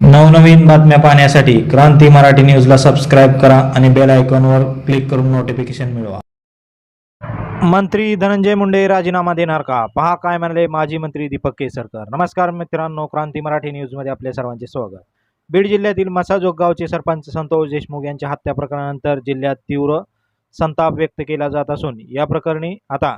नवनवीन बातम्या पाहण्यासाठी क्रांती मराठी न्यूजला सबस्क्राईब करा आणि बेल आयकॉनवर क्लिक करून नोटिफिकेशन मिळवा. मंत्री धनंजय मुंडे राजीनामा देणार का? पहा काय म्हणाले माजी मंत्री दीपक केसरकर. नमस्कार मित्रांनो क्रांती मराठी न्यूजमध्ये आपल्या सर्वांचे स्वागत. बीड जिल्ह्यातील मसाजोग गावचे सरपंच संतोष देशमुख यांच्या हत्या प्रकरणानंतर जिल्ह्यात तीव्र संताप व्यक्त केला जात असून या प्रकरणी आता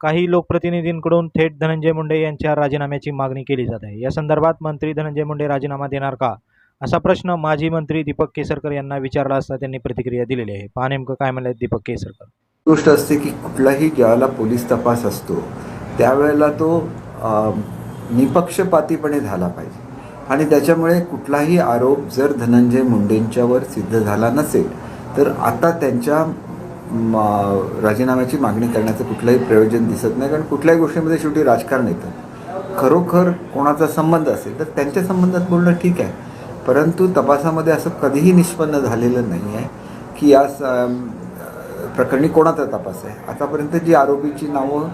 काही लोकप्रतिनिधींकडून थेट धनंजय मुंडे यांच्या राजीनाम्याची मागणी केली जात आहे. या संदर्भात मंत्री धनंजय मुंडे राजीनामा देणार का? असा प्रश्न माजी मंत्री दीपक केसरकर यांना विचारला असता त्यांनी प्रतिक्रिया दिलेली आहे. पहा नेमकं काय म्हणले दीपक केसरकर. गोष्ट असते की कुठलाही ज्यावेळेला पोलीस तपास असतो त्यावेळेला तो निपक्षपातीपणे झाला पाहिजे. आणि त्याच्यामुळे कुठलाही आरोप जर धनंजय मुंडेंच्यावर सिद्ध झाला नसेल तर आता त्यांच्या मा राजीनाम्याची मागणी करण्याचं कुठलंही प्रयोजन दिसत नाही कारण कुठल्याही गोष्टीमध्ये शेवटी राजकारण येतं. खरोखर कोणाचा संबंध असेल तर त्यांच्या संबंधात बोलणं ठीक आहे परंतु तपासामध्ये असं कधीही निष्पन्न झालेलं नाही आहे की या प्रकरणी कोणाचा तपास आहे. आतापर्यंत जी आरोपीची नावं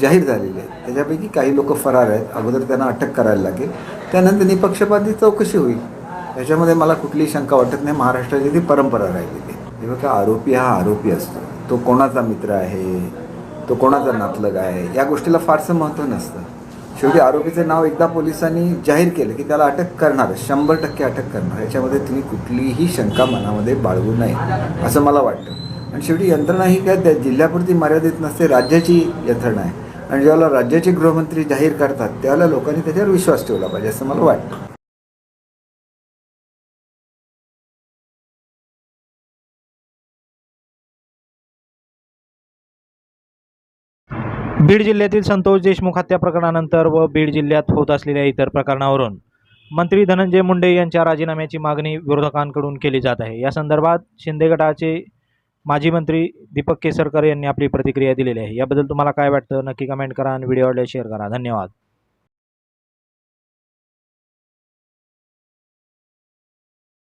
जाहीर झालेली आहेत त्याच्यापैकी काही लोक फरार आहेत अगोदर त्यांना अटक करायला लागेल त्यानंतर निपक्षपाती चौकशी होईल. त्याच्यामध्ये मला कुठलीही शंका वाटत नाही महाराष्ट्राची ती परंपरा राहिलेली आहे. हे बघा आरोपी हा आरोपी असतो. तो कोणाचा मित्र आहे? तो कोणाचा नातलग आहे? या गोष्टीला फारसं महत्त्व नसतं. शेवटी आरोपीचं नाव एकदा पोलिसांनी जाहीर केलं की त्याला अटक करणार शंभर टक्के अटक करणार. याच्यामध्ये तुम्ही कुठलीही शंका मनामध्ये बाळगू नये असं मला वाटतं. आणि शेवटी यंत्रणा ही काय त्या जिल्ह्यापुरती मर्यादित नसते राज्याची यंत्रणा आहे. आणि ज्याला राज्याचे गृहमंत्री जाहीर करतात त्यावेळेला लोकांनी त्याच्यावर विश्वास ठेवला पाहिजे असं मला वाटतं. बीड जिल्ह्यातील संतोष देशमुख हत्या प्रकरणानंतर व बीड जिल्ह्यात होत असलेल्या इतर प्रकरणावरून मंत्री धनंजय मुंडे यांच्या राजीनाम्याची मागणी विरोधकांकडून केली जात आहे. या संदर्भात शिंदे गटाचे माजी मंत्री दीपक केसरकर यांनी आपली प्रतिक्रिया दिलेली आहे. याबद्दल तुम्हाला काय वाटतं? नक्की कमेंट करा आणि व्हिडिओ आवडल्यास शेअर करा. धन्यवाद.